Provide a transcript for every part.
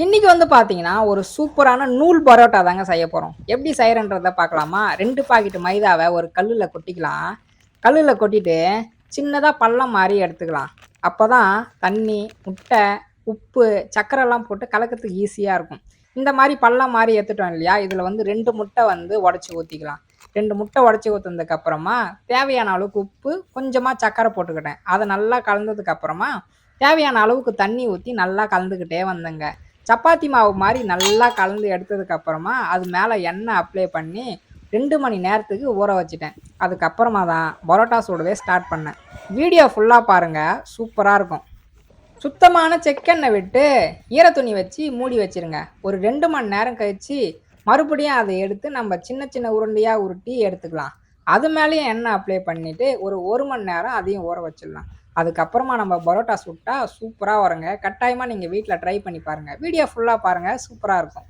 இன்னைக்கு வந்து பார்த்தீங்கன்னா ஒரு சூப்பரான நூல் பரோட்டா தாங்க செய்ய போகிறோம் எப்படி செய்கிறன்றத பார்க்கலாமா? ரெண்டு பாக்கெட் மைதாவை ஒரு கல்லில் கொட்டிக்கலாம். கல்லில் கொட்டிட்டு சின்னதாக பள்ளம் மாதிரி எடுத்துக்கலாம். அப்போ தான் தண்ணி முட்டை உப்பு சக்கரைலாம் போட்டு கலக்கிறதுக்கு ஈஸியாக இருக்கும். இந்த மாதிரி பள்ளம் மாதிரி எடுத்துட்டோம் இல்லையா? இதில் வந்து ரெண்டு முட்டை வந்து உடச்சி ஊற்றிக்கலாம் ரெண்டு முட்டை உடச்சி ஊற்றுனதுக்கு அப்புறமா தேவையான அளவுக்கு உப்பு கொஞ்சமாக சக்கரை போட்டுக்கிட்டேன். அதை நல்லா கலந்ததுக்கு அப்புறமா தேவையான அளவுக்கு தண்ணி ஊற்றி நல்லா கலந்துக்கிட்டே வந்தேங்க. சப்பாத்தி மாவு மாதிரி நல்லா கலந்து எடுத்ததுக்கு அப்புறமா அது மேலே எண்ணெய் அப்ளை பண்ணி ரெண்டு மணி நேரத்துக்கு ஊற வச்சுட்டேன். அதுக்கப்புறமா தான் பரோட்டா சுடவே ஸ்டார்ட் பண்ணேன். வீடியோ ஃபுல்லாக பாருங்கள் சூப்பராக இருக்கும். சுத்தமான செக்கெண்ணெய் விட்டு ஈர துணி வச்சு மூடி வச்சிருங்க. ஒரு ரெண்டு மணி நேரம் கழிச்சு மறுபடியும் அதை எடுத்து நம்ம சின்ன சின்ன உருண்டையாக உருட்டி எடுத்துக்கலாம். அது மேலேயும் எண்ணெய் அப்ளை பண்ணிவிட்டு ஒரு ஒரு மணி நேரம் அதையும் ஊற வச்சிடலாம். அதுக்கப்புறமா நம்ம பரோட்டா சுட்டா சூப்பராக வருங்க. கட்டாயமாக நீங்கள் வீட்டில் ட்ரை பண்ணி பாருங்கள் வீடியோ ஃபுல்லாக பாருங்கள் சூப்பராக இருக்கும்.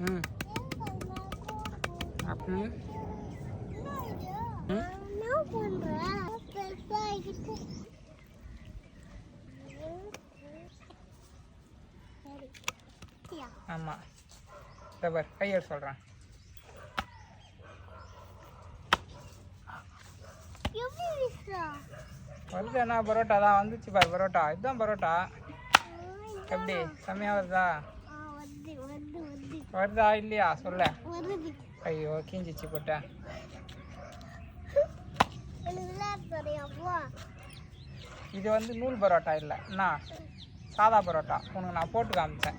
ம். ம். ஆமாம் தபர் கையெடு சொல்கிறேன் வருது என்ன பரோட்டா தான் வந்துச்சு பாரு பரோட்டா. இதுதான் பரோட்டா. எப்படி? செம்மையாக வருதா? வருதா இல்லையா? சொல்ல. வருது. ஐயோ கீஞ்சிச்சு தெரியாமோ இது வந்து நூல் பரோட்டா இல்லை. என்ன? சாதா பரோட்டா. உனக்கு நான் போட்டு காமிச்சேன்.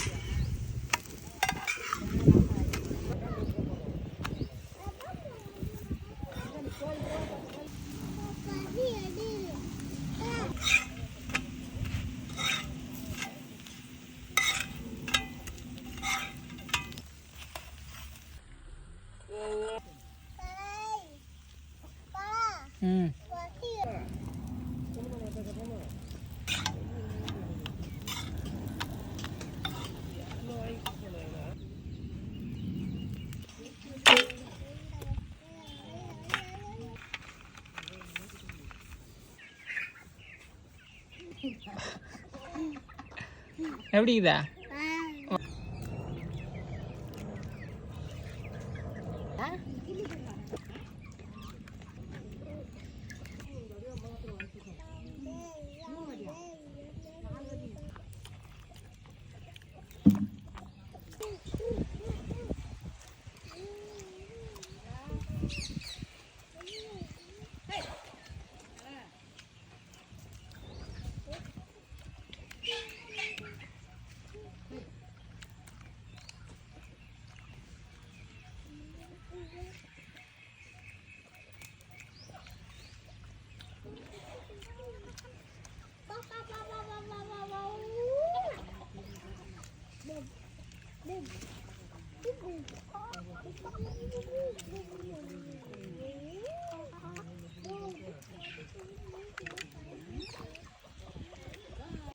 எப்படி இதா Big, big, big, big.